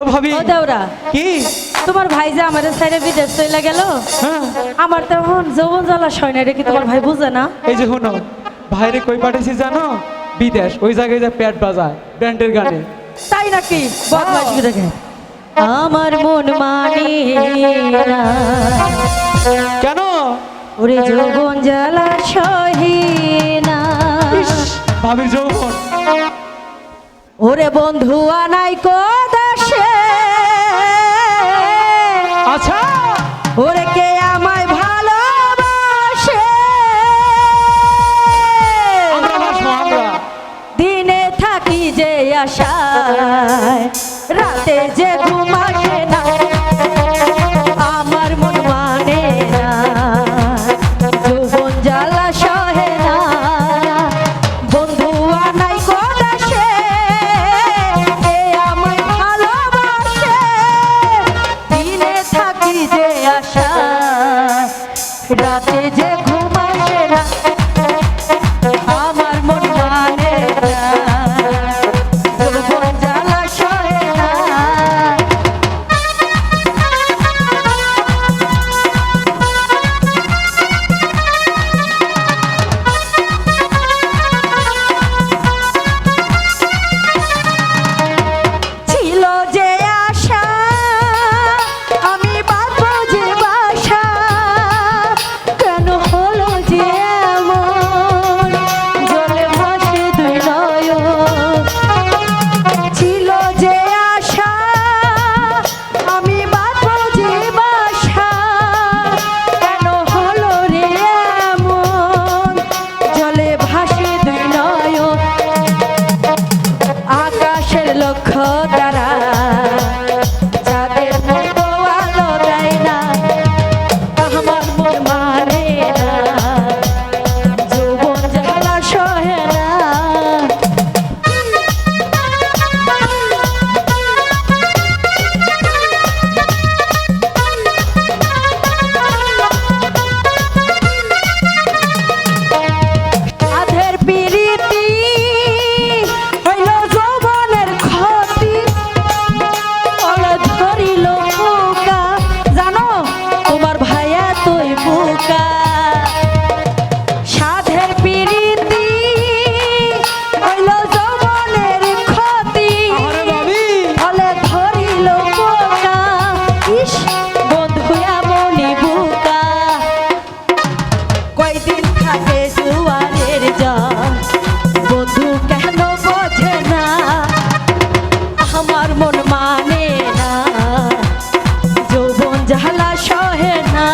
ভাবি কি? তোমার ভাই যে আমার সাইডে বিদেশ চলে গেল হ্যাঁ। আমার তো এখন যৌবন জ্বালা সয় না কি তোমার ভাই বুঝে না? এই যে শোনো ভাইরে কই পাঠিয়েছি জানো? বিদেশ ওই জায়গায় যে প্যাট বাজায় ব্যান্ডের গানে তাই নাকি? বদমাইশ দেখে আমার মন মানে কেন? ওরে যৌবন জ্বালা সহে না ভাবির যৌবন। ওরে বন্ধু আনাই কদাসে আশায় রাতে যে ঘুম না, আমার মন মানে না, যৌবন জ্বালা সহে না। বন্ধু আনাই কদাসে কে আমায় ভালোবাসে। দিনে থাকি যে আশায়, রাতে যে ঘুম আসে না Oh. জ্বালা সহে না